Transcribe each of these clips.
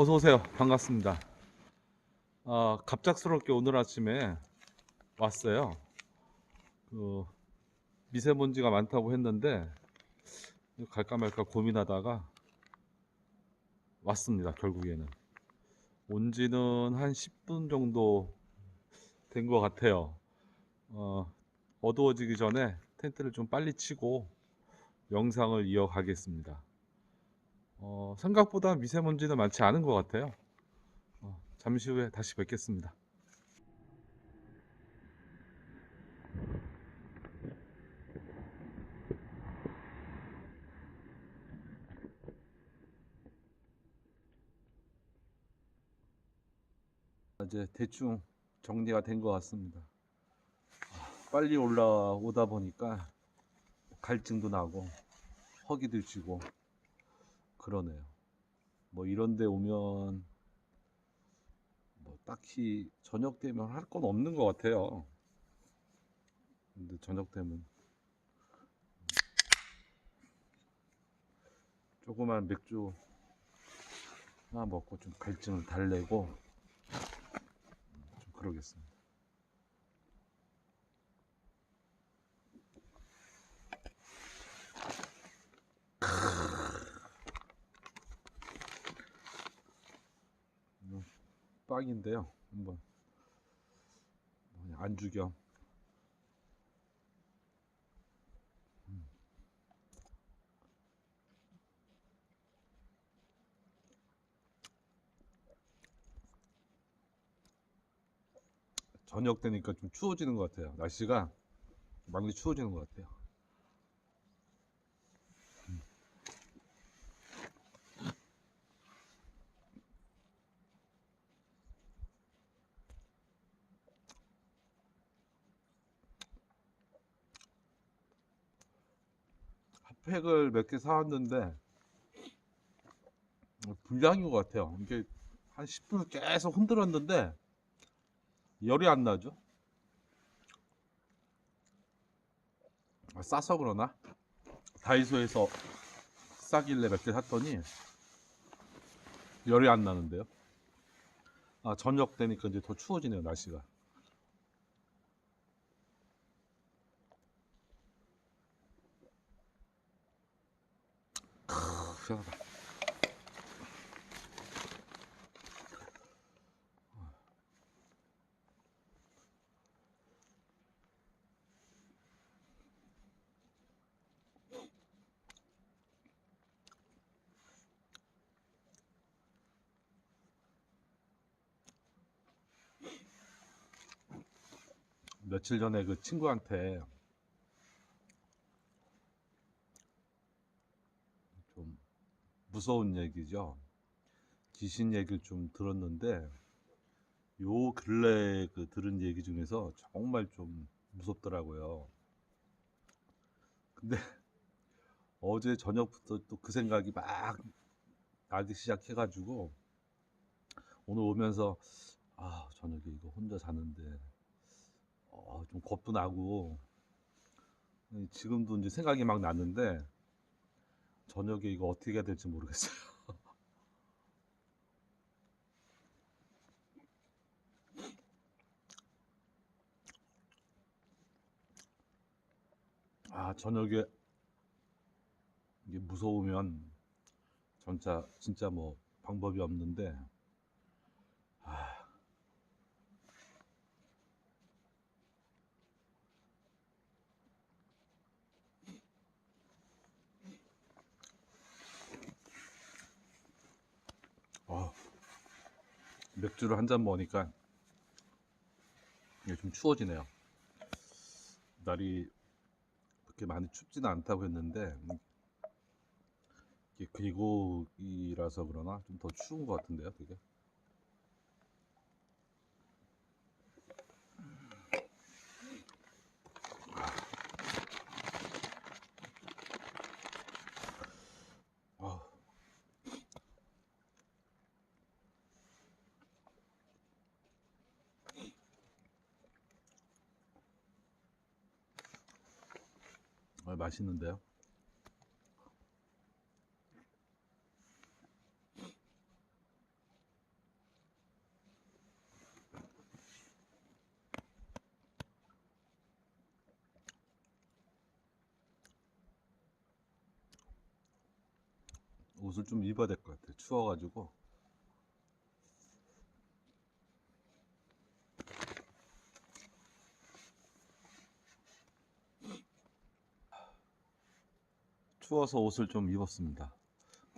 어서 오세요. 반갑습니다. 아, 갑작스럽게 오늘 아침에 왔어요. 그 미세먼지가 많다고 했는데 갈까 말까 고민하다가 왔습니다. 결국에는 온 지는 한 10분 정도 된 것 같아요. 어, 어두워지기 전에 텐트를 좀 빨리 치고 영상을 이어가겠습니다. 어, 생각보다 미세먼지는 많지 않은 것 같아요. 어, 잠시 후에 다시 뵙겠습니다. 이제 대충 정리가 된 것 같습니다. 아, 빨리 올라오다 보니까 갈증도 나고 허기도 지고 그러네요. 뭐 이런 데 오면 뭐 딱히 저녁 되면 할 건 없는 것 같아요. 근데 저녁 되면 조그만 맥주 하나 먹고 좀 갈증을 달래고 좀 그러겠습니다. 빵인데요. 한번 안주 겸 음. 저녁 되니까 좀 추워지는 것 같아요. 날씨가 많이 추워지는 것 같아요. 팩을 몇 개 사왔는데 어, 불량인 것 같아요. 이게 한 10분 계속 흔들었는데 열이 안 나죠? 아, 싸서 그러나? 다이소에서 싸길래 몇 개 샀더니 열이 안 나는데요. 아, 저녁 되니까 이제 더 추워지네요, 날씨가. 시원하다. 며칠 전에 그 친구한테 좀 무서운 얘기죠. 귀신 얘기를 좀 들었는데 요 근래 그 들은 얘기 중에서 정말 좀 무섭더라고요. 근데 어제 저녁부터 또 그 생각이 막 나기 시작해가지고 오늘 오면서 아 저녁에 이거 혼자 자는데 어, 좀 겁도 나고 지금도 이제 생각이 막 났는데 저녁에 이거 어떻게 해야 될지 모르겠어요. 아, 저녁에 이게 무서우면 진짜 진짜 뭐 방법이 없는데 맥주를 한 잔 먹으니까 좀 추워지네요. 날이 그렇게 많이 춥지는 않다고 했는데 음, 이게 계곡이라서 그러나 좀 더 추운 것 같은데요, 되게. 맛있는데요. 옷을 좀 입어야 될 것 같아요. 추워가지고. 추워서 옷을 좀 입었습니다.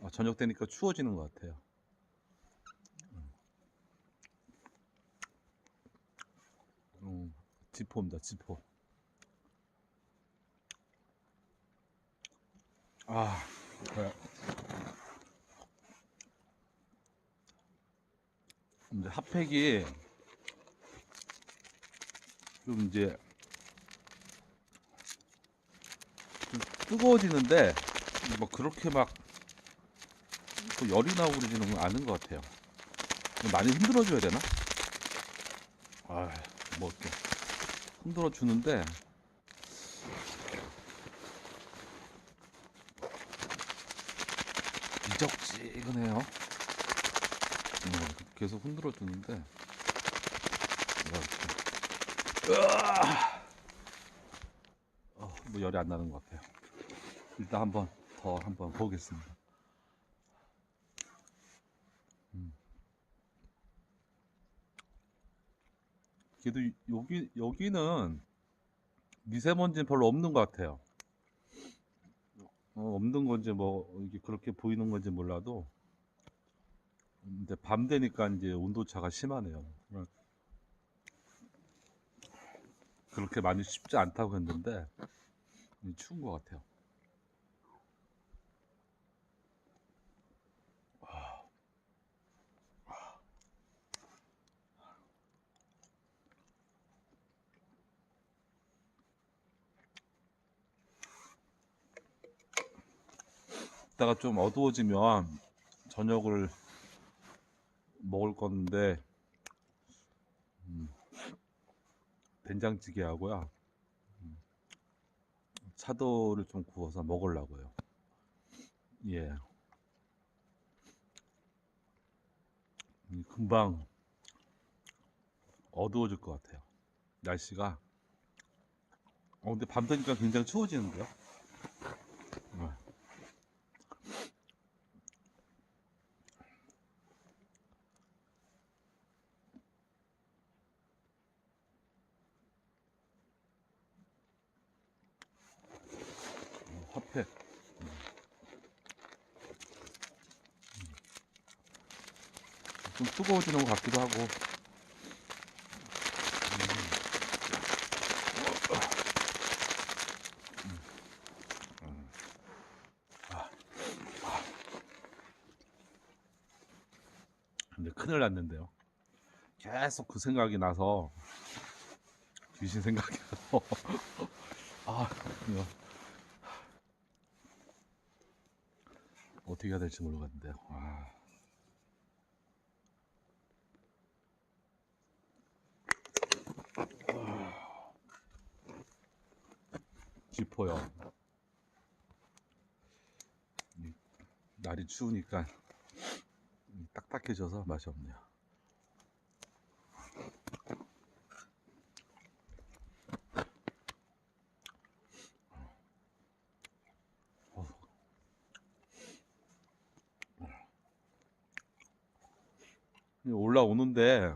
아, 저녁 되니까 추워지는 것 같아요. 음, 지포입니다, 지포. 아, 그래. 이제 핫팩이 좀 이제 좀 뜨거워지는데 뭐 그렇게 막또 열이 나고 그러지는 않은 것 같아요. 많이 흔들어 줘야 되나? 아, 뭐 이렇게 흔들어 주는데 미적지근해요. 어, 계속 흔들어 주는데 어, 뭐 열이 안 나는 것 같아요. 일단 한번 더 한번 보겠습니다. 음. 그래도 이- 여기 여기는 미세먼지는 별로 없는 것 같아요. 어, 없는 건지 뭐 이게 그렇게 보이는 건지 몰라도 근데 밤 되니까 이제 온도 차가 심하네요. 그렇게 많이 춥지 않다고 했는데 추운 것 같아요. 이따가 좀 어두워지면 저녁을 먹을 건데 음, 된장찌개 하고요. 음, 차돌을 좀 구워서 먹으려고요. 예. 음, 금방 어두워질 것 같아요. 날씨가. 어, 근데 밤 되니까 굉장히 추워지는데요. 네. 어, 핫팩. 음. 좀 뜨거워지는 것 같기도 하고. 근데 큰일 났는데요. 계속 그 생각이 나서 귀신 생각이 나서 아 어떻게 해야 될지 모르겠는데요. 아. 짚어요. 이 날이 추우니까 이 딱딱해져서 맛이 없네요. 어. 이 올라오는데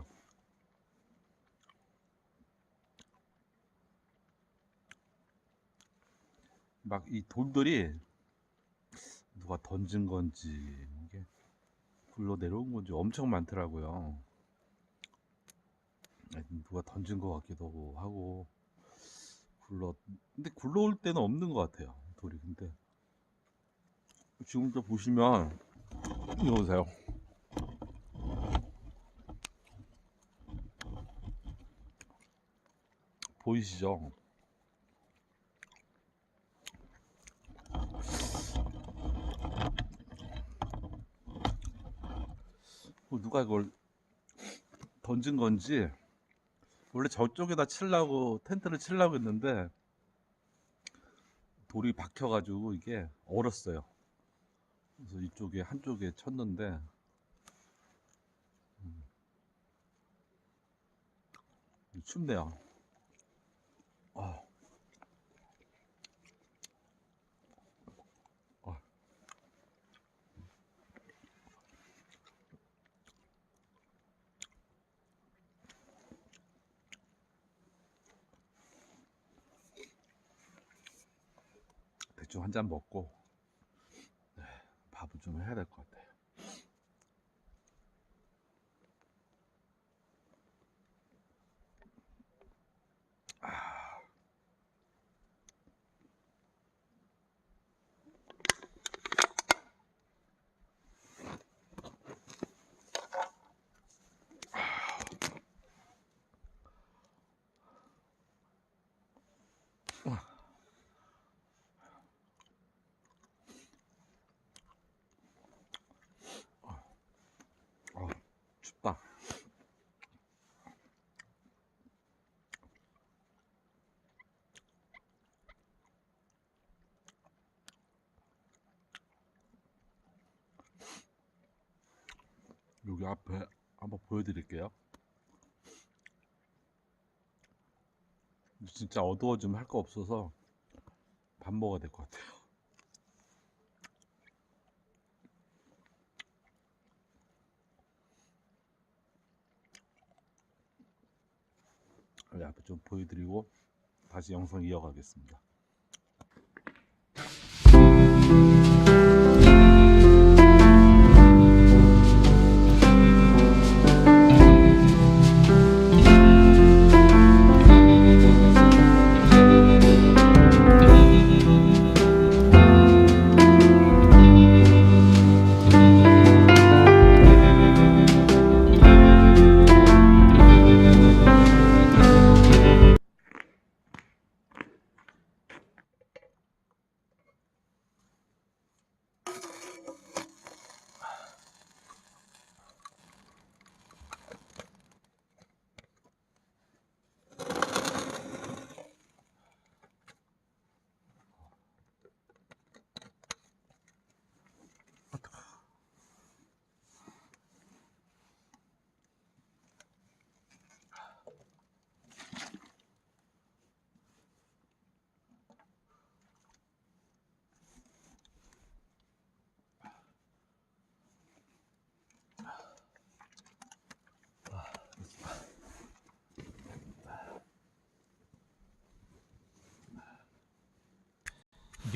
막 이 돌들이 누가 던진 건지 이게 굴러 내려온 건지 엄청 많더라고요. 아니, 누가 던진 것 같기도 하고 굴러 근데 굴러올 때는 없는 것 같아요 돌이 근데 지금도 보시면 이거 보세요 보이시죠? 누가 이걸 던진 건지 원래 저쪽에다 치려고 텐트를 치려고 했는데 돌이 박혀가지고 이게 얼었어요. 그래서 이쪽에 한쪽에 쳤는데 음, 춥네요. 아, 아. 대충 한잔 먹고 네, 밥을 좀 해야 될 것 같아요. 아, 춥다. 여기 앞에 한번 보여드릴게요. 진짜 어두워지면 할 거 없어서 밥 먹어야 될 것 같아요. 여기 앞에 좀 보여드리고 다시 영상 이어가겠습니다.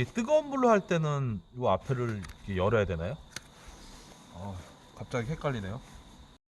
이게 뜨거운 물로 할 때는 이 이렇게 열어야 되나요? 아, 갑자기 헷갈리네요.